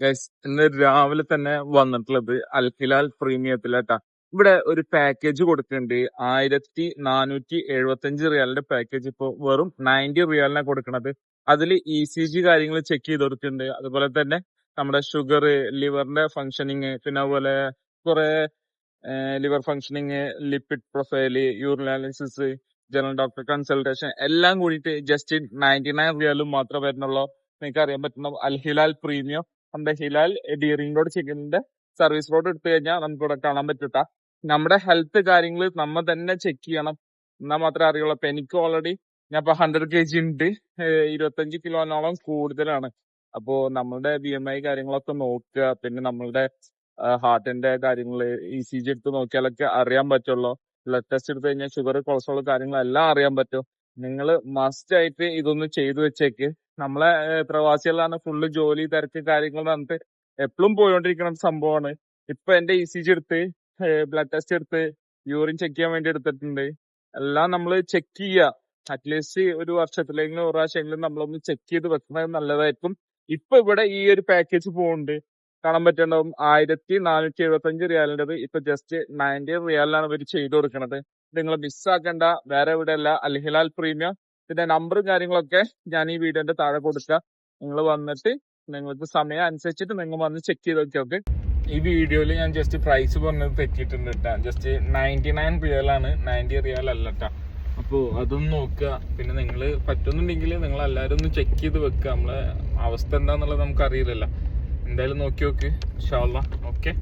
Guys ഇന്ന് രാവിലെ തന്നെ വന്നിട്ടുള്ളത് അൽഹിലാൽ പ്രീമിയത്തിലാട്ടാ. ഇവിടെ ഒരു പാക്കേജ് കൊടുക്കുന്നുണ്ട്. ആയിരത്തി നാനൂറ്റി എഴുപത്തി അഞ്ച് റിയാലിന്റെ പാക്കേജ് ഇപ്പൊ വെറും നയന്റി റിയാലിനാണ് കൊടുക്കുന്നത് അതിൽ ഇ സി ജി കാര്യങ്ങൾ ചെക്ക് ചെയ്ത് കൊടുക്കുന്നുണ്ട്. അതുപോലെ തന്നെ നമ്മുടെ ഷുഗർ ലിവറിന്റെ ഫങ്ഷനിങ് പിന്നെ അതുപോലെ കുറെ liver functioning lipid profile urinalysis general doctor consultation എല്ലാം കൂടിയിട്ട് ജസ്റ്റ് നയന്റി നയൻ റിയാലും മാത്രമേ വരുന്നുള്ളൂ. നിങ്ങൾക്ക് അറിയാൻ പറ്റുന്ന അൽ ഹിലാൽ പ്രീമിയം നമ്മുടെ ഹിലാൽ ഡിയറിംഗ് റോഡ് ചിക്കനിന്റെ സർവീസ് റോഡ് എടുത്തു കഴിഞ്ഞാൽ നമുക്ക് ഇവിടെ കാണാൻ പറ്റൂട്ടാ. നമ്മുടെ ഹെൽത്ത് കാര്യങ്ങൾ നമ്മ തന്നെ ചെക്ക് ചെയ്യണം. എന്നാൽ മാത്രമേ അറിയുള്ളൂ. അപ്പൊ എനിക്ക് ഓൾറെഡി ഞാൻ ഇപ്പൊ ഹൺഡ്രഡ് കെ ജി ഉണ്ട് ഇരുപത്തഞ്ച് കിലോനോളം കൂടുതലാണ്. അപ്പോ നമ്മളുടെ ബി എം ഐ കാര്യങ്ങളൊക്കെ നോക്കുക. പിന്നെ നമ്മളുടെ ഹാർട്ടിന്റെ കാര്യങ്ങൾ ഇ സി ജി എടുത്ത് നോക്കിയാലൊക്കെ അറിയാൻ പറ്റുള്ളൂ. ബ്ലഡ് ടെസ്റ്റ് എടുത്തു കഴിഞ്ഞാൽ ഷുഗർ കൊളസ്ട്രോൾ കാര്യങ്ങളെല്ലാം അറിയാൻ പറ്റും. നിങ്ങൾ മസ്റ്റ് ആയിട്ട് ഇതൊന്ന് ചെയ്തു വെച്ചേക്ക്. നമ്മളെ പ്രവാസികളാണ് ഫുള്ള് ജോലി തിരക്ക് കാര്യങ്ങൾ പറഞ്ഞിട്ട് എപ്പോഴും പോയോണ്ടിരിക്കുന്ന സംഭവമാണ് ഇപ്പൊ എന്റെ ഇ സി ജി എടുത്ത് ബ്ലഡ് ടെസ്റ്റ് എടുത്ത് യൂറിൻ ചെക്ക് ചെയ്യാൻ വേണ്ടി എടുത്തിട്ടുണ്ട്. എല്ലാം നമ്മൾ ചെക്ക് ചെയ്യുക അറ്റ്ലീസ്റ്റ് ഒരു വർഷത്തിലെങ്കിലും ഒരു പ്രാവശ്യമെങ്കിലും നമ്മളൊന്ന് ചെക്ക് ചെയ്ത് വെക്കുന്നത് നല്ലതായിരിക്കും. ഇപ്പൊ ഇവിടെ ഈ ഒരു പാക്കേജ് പോകുന്നുണ്ട് കാണാൻ പറ്റുന്നുണ്ടാവും ആയിരത്തി നാനൂറ്റി എഴുപത്തി അഞ്ച് റിയാലിന്റെത് ഇപ്പൊ ജസ്റ്റ് നയന്റി റിയാലിലാണ് ഇവർ ചെയ്തു കൊടുക്കുന്നത് നിങ്ങൾ മിസ്സാക്കണ്ട വേറെ ഇവിടെ അല്ല അൽഹിലാൽ പ്രീമിയം. ഇതിന്റെ നമ്പറും കാര്യങ്ങളൊക്കെ ഞാൻ ഈ വീഡിയോന്റെ താഴെ കൊടുക്കാം. നിങ്ങൾ വന്നിട്ട് നിങ്ങൾക്ക് സമയം അനുസരിച്ചിട്ട് നിങ്ങൾ വന്ന് ചെക്ക് ചെയ്ത് നോക്കിയോക്കെ ഈ വീഡിയോയിൽ ഞാൻ ജസ്റ്റ് പ്രൈസ് പറഞ്ഞത് തെറ്റിയിട്ടുണ്ട് കേട്ടാ ജസ്റ്റ് നയന്റി നയൻ റിയൽ ആണ്. നയന്റി റിയൽ അല്ല കേട്ടാ അപ്പോൾ അതൊന്ന് നോക്കുക. പിന്നെ നിങ്ങൾ പറ്റുന്നുണ്ടെങ്കിൽ നിങ്ങൾ എല്ലാവരും ഒന്ന് ചെക്ക് ചെയ്ത് വെക്കുക. നമ്മളെ അവസ്ഥ എന്താണെന്നുള്ളത് നമുക്ക് അറിയില്ലല്ലോ എന്തായാലും നോക്കി നോക്ക്. അല്ലാ ഓക്കെ